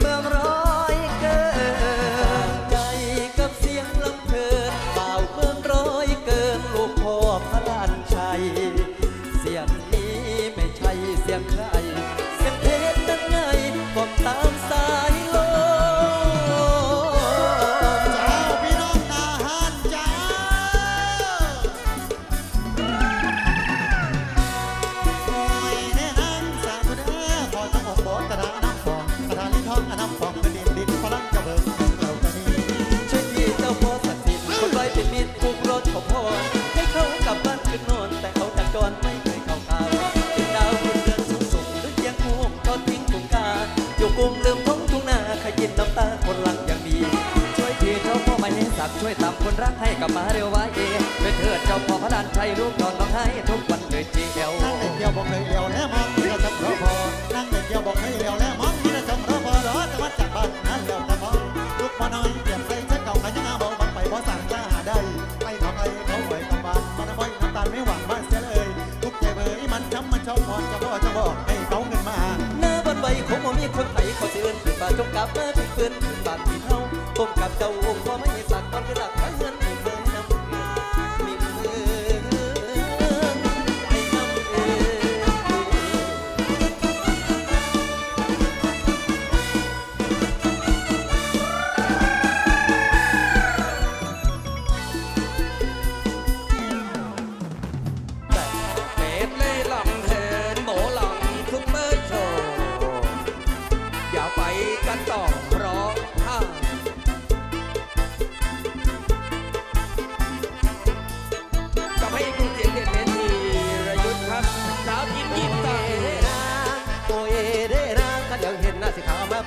ใวยตามคนรักให้กลับมาเร็วไว้เองเป็นเถิดเจ้าพ่อพระดานชัยลูกนอนร้องไห้ทุกวันเลยจีเอวนั่งเด็กเดียวบอกเลยเดียวแล้วมองนี่เราจำรอพอนั่งเดียวบอกเลยเดียวแล้วมองนี่เราจำรอพอรอจะมาจากบ้านนั้นแล้วแต่มองลูกมานอยเปลี่ยนใจเช็คเก่ากันยังเอาบังไปเพราะสั่งกล้าได้ไอ้ทองไอ้เขาไหวกำบบ้านมันไม่น้ำตาลไม่หวังบ้านเสียเลยทุกใจเบยมันช้ำมันชอบพอจะบอกจะบอกให้เขาเงินมาหน้าบันไว้คงบ่มีคนไทยเขาสิเอิ้นขึ้นมาจงกลับมา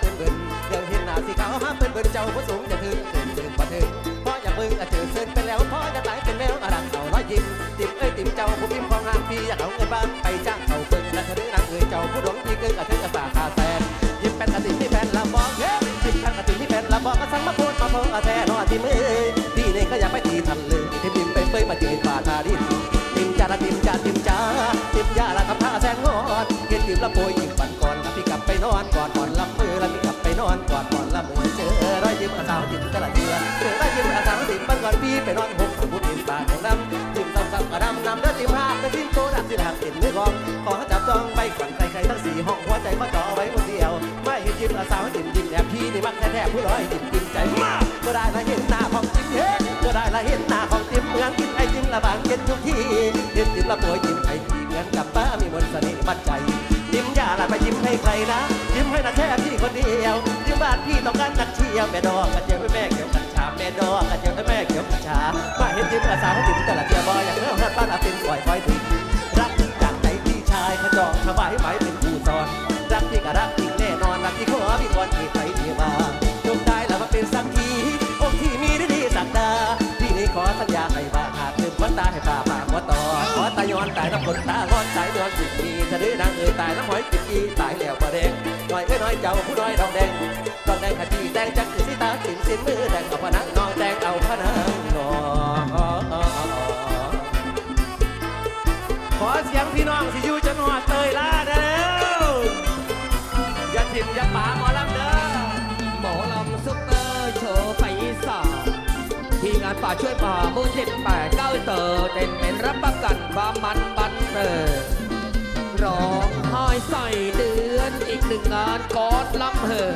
เป็นเบิ่นเดี๋ยวเห็นหน้าสีขาวมาเป็นเบิ่นเจ้าผู้สูงจะถึงถึงถึงบ่ถึงเพราะอย่ามึงอะเจอเส้นไปแล้วเพราะจะตายเป็นแมวอะรังเอาน้อยยิ้มติ่มเอ้ยติ่มเจ้าผู้พิมพ์ของงามพี่อยากเอาเงินบ้านไปจ้างเขาเบิ่งและเธอดื้อนางเอ้ยเจ้าผู้หลงพี่เกินกระถึงกระสาคาแสนยิ้มเป็นกระติมที่แฟนลำบอกเฮ้ยยิ้มเป็นกระติมที่แฟนลำบอกก็สั่งมาโพดมาโพดอาแท้นอที่มือพี่นี่ก็อยากไปตีทันเลยที่บิมไปเปยมาเจอป่าทาดินติมจ้าติมจ้าติมจาติมยา จับจองไปก่อนใครใครทั้งสี่ห้องหัวใจเขาจ่อไว้คนเดียว ไม่เห็นยิ้มอาสาวติมยิ้มแอบพี่นี่มักแท้ๆผู้ร้อยติมยิ้มใจมากก็ได้ละเห็นหน้าของจิ้มเฮ้ก็ได้ละเห็นหน้าของจิ้มเมือนกินไอจิ้มละบางเย็นทุกที่เห็นจิ้มละโปรยจิ้มไอทีเหมือนกับป้ามีมนต์เสน่ห์บัดใจยิ้มอย่าละไปยิ้มให้ใครนะ ยิ้มให้นะแค่พี่คนเดียวยิ้มบ้านพี่ต้องการนักเที่ยวแม่ดอกกันเจียวให้แม่เกี่ยวกัญชาแม่ดอกกันเจียวให้แม่เกี่ยวกัญชามาเห็นยิ้มอาสาให้จิ้มแต่ละเทียบอยอย่างเรื่องฮอดบ้านอาเป็นปล่อยปล่อยถึงายขจอกถวายไหมเป็นผู้สอน รักพี่ก็รักจริงแน่นอน รักที่ขอพี่ก่อนที่ใครที่มาจงได้แล้วมาเป็นสักทีองค์ที่มีดีสักดาพี่นี่ขอสัญญาให้ว่าหากลืมวันตาให้ป่าป่าหัวต่อขอตายอนตายน้ำคนตางอนสายดอนสิมีจะดื้อนางเอ่ยตายน้ำหอยติดกีตายแล้วประแดงน้อยเอ้ยน้อยเจ้าผู้น้อยดองแดงดองแดงขจีแดงจักคือสิตาสินสินมือแดงเอาพนังน้องแดงเอาพนัง ช่วยป่ามือสิบแปดเก้าเตอร์เต็นเป็นรับประกันความมันบันเทิงร้องไห้ใส่เดือนอีกหนึ่งงานกอดลำเพอ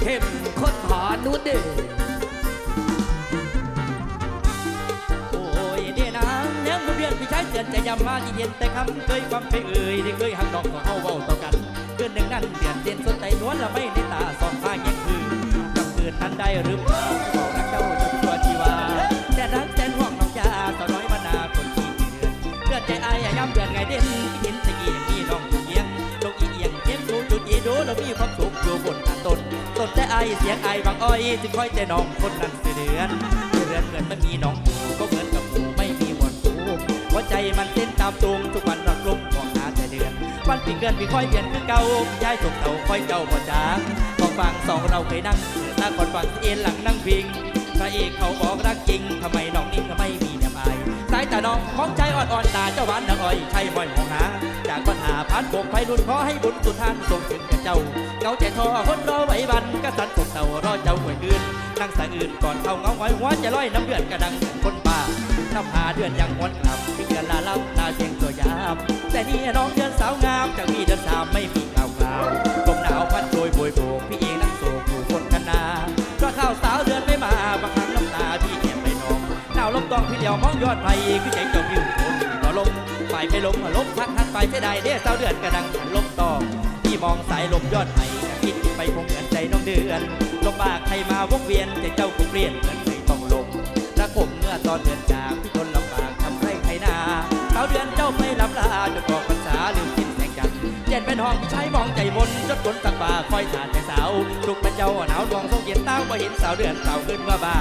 เข้มข้นหานุเดชโอ้ยเดียนะแนวเรียนพี่ชายเตือนใจยำมาที่เย็นแต่คำเคยความไปเอ่ยที่เคยหักดอกก็เอาเว้าต่อกันเดือนหนึ่งนั้นเดือนเด่นสดใจนวลละไม่ในตาสองข้างยังคือจำเกิดทันได้หรือเปล่า จุดอีดูแล้วมีความสุขอยู่บนกันต้นต้นแต่ไอเสียงไอบางอ้อยจึงค่อยใจน้องคนนั้นเสือเดือนเสือนเหมือนมันมีน้องอยู่ก็เหมือนกับหมูไม่มีหมวดสูหัวใจมันเต้นตามตุงทุกวันรักลมของหาแต่เดือนวันปีเกินปีค่อยเปลี่ยนคือเก่าย้ายส่งเต่าค่อยเจ้าบ่จางของไปฝั่งสองเราเคยนั่งหน้าคนฝั่งเอ็นหลังนั่งพิงพระเอกเขาบอกรักจริงทำไมน้องนิ่งก็ไม่มี ตาน้องมองใจอ่อนๆตาเจ้าหวานนางอ้อยใช่บ่อยมองหาจากปัญหาผ่านโบกไฟรุ่นขอให้บุญสุดทานส่งถึงแก่เจ้าเงาใจทอคนรอไหวบันกษัตริย์กเต่ารอเจ้าหวยอื่นนั่งสะอื่นก่อนเข้าเงาหอยหัวจะลอยน้ำเดือดกระดังคนบ้าน้ำหาเดือนยังวนกลับมีเดือนลาเล่าตาเชียงตัวยาม แต่นี่น้องเดือนสาวงามจากมีเดือนสามไม่มีข่าวข่าวลมหนาวพัดโดยโบยโบกพี่ ต้องพี่เดียวมองยอดไผ่คือใจเจ้าวิวคนต่อลมไปไปลมลมพัดหันไปเสียดายเด้สาวเดือนกระดังหันลมตองพี่มองสายลมยอดไผ่คิดไปคงเหมือนใจน้องเดือนลมบากใครมาวกเวียนใจเจ้าคงเปลี่ยนเหมือนไม่ต้องลมรักผมเมื่อตอนเดือนจากพี่ทนลำบากทำไรไถนาสาวเดือนเจ้าไม่ลำลาจนออกพรรษาลืมกินแสงจันทร์เจ็ดเป็นห้องใช้มองใจมนจดฝนตักป่าคอยทานแต่สาวทุกเป็นเจ้าหนาวดวงทรงเย็นเต้าพอเห็นสาวเดือนเต่าขึ้นว่าบ้า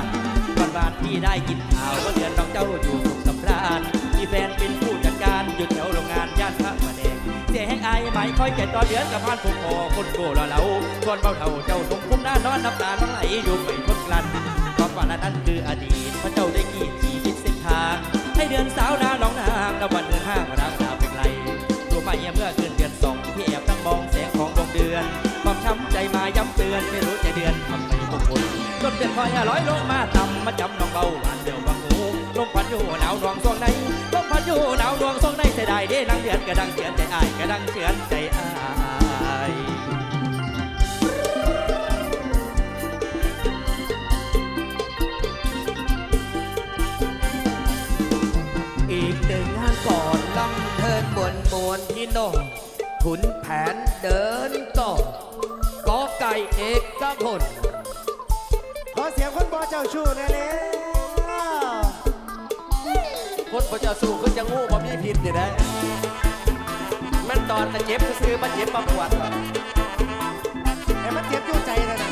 นวันวานพี่ได้กินข้าวว่าเดือนน้องเจ้าอยู่สุขสำราญมีแฟนเป็นผู้จัดการอยู่แถวโรงงานย่านพระประแดงเสียแห้งอายไหมคอยแก่ต่อเดือนกับพานผูกคอคนโกรอเหลาส่วนเบาเท่าเจ้าทงคุ้มหน้านอนน้ำตาน้องไหลอยู่ไม่ทนกลั้นความฝันอันนั้นคืออดีตพระเจ้าได้กี่ชีวิตเส้นทางให้เดือนสาวนาน้องนางนวันเดือนห้างรางดาวเป็นไรรู้ไหมเมื่อคืนเดือนสองพี่แอบนั่งมองแสงของดวงเดือนความช้ำใจมาย้ำ เดือนคอยร้อยลงมาต่ำมาจำน้องเบาหวานเดียวบางหูลมพัดอยู่หนาวดวงทรงในลมพัดอยู่หนาวดวงทรงในเสียดายเด้นางเดือนกระดังเชือนใจอายกระดังเชือนใจอายอีกหนึ่งงานก่อนลำเทินบนบนพี่นองขุนแผนเดินต่อกอไก่เอกกพล เจ้าชู้แน่เลยคนบ่เจ้าสู้คือจะงูบ่มีผิดอยู่ได้มันตอนแต่เจ็บซื้อๆมาเจ็บมาปวดหรอกไอ้มันเจ็บอยู่ใจนะนะ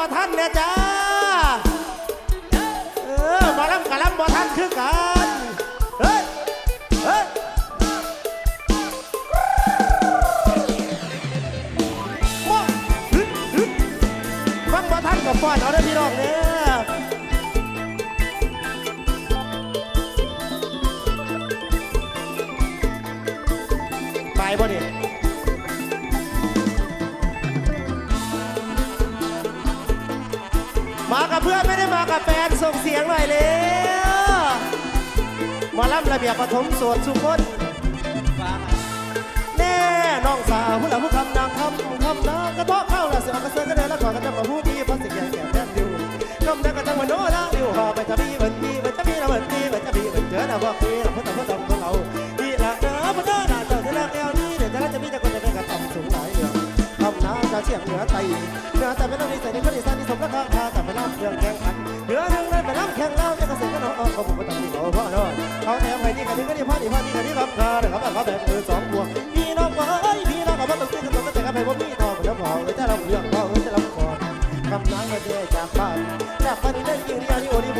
บ่ท่านเนี่ยจ้าเออหมาลำกับลำบ่ท่านคือกันเฮ้ยเฮ้ยมาฮึดฮึดฟังบ่ท่านกับฟอนเอาได้อพี่น้องเนี่ยไปบ่เนี่ย เพื่อนไม่ได้มากับแฟนส่งเสียงหน่อยเร็วหมาล่ำระเบียบปฐมสวดสุคนแน่น้องสาวผู้หลังผู้คำนางคำคำนางกระเพาะเข้าละเสือกระเสือก็เดินแล้วขอกระจับมาผู้พี่เพราะสิ่งใหญ่แก่แน่นอยู่กำนังกระจังวันโน้ละดิวหอไปจะมีเหมือนพี่เหมือนจะมีละเหมือนพี่เหมือนจะมีเหมือนเจอหน้าพวกพี่ละพุทธพุทธของเราดีละเด้อพุทธหน้าเจ้าจะรักแนวนี้เดี๋ เชียงเหนือไตเหนือแต่ไม่ต้องมีใส่ในคนอีสานที่สมราคาคากับไปน้ำเรื่องแข่งขันเหนือหนึ่งเลยไปน้ำแข่งเล่าเนี่ยเกษตรก็น้องเอาเขาบุกมาตั้งที่เขาพ่อเน้อยเขาแถมไปที่กันที่ก็ที่พ่อที่พ่อที่กันที่คำคาเดี๋ยวเขาแบบเขาแบบมือสองพวงพี่น้องว่าเอ้ยพี่น้องกับพ่อต้องซื้อกันตัวก็แต่กันไปว่าพี่ทองแล้วพอเลยถ้าเราเรื่องพ่อเลยจะรับก่อนคำน้ำมาเจอจากบ้านจากบ้านนี้ได้ยิงที่อันนี้โอ้นี่ผมมีโก้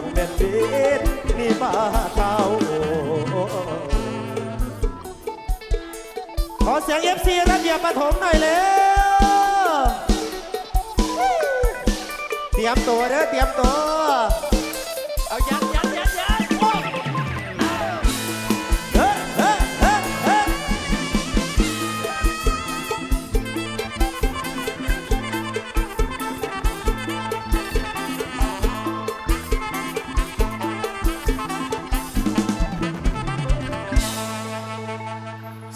างเป็นบิดนี่บ้าเก่าขอเสียงเอฟซีระเบียบปฐมหน่อยเร็วเตรียมตัวเด้อเตรียมตัว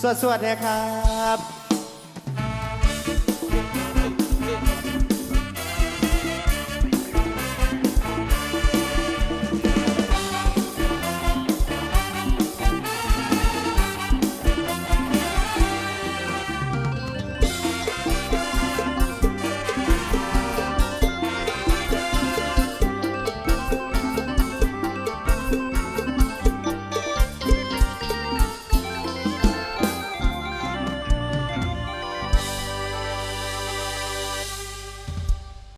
สวัสดีครับ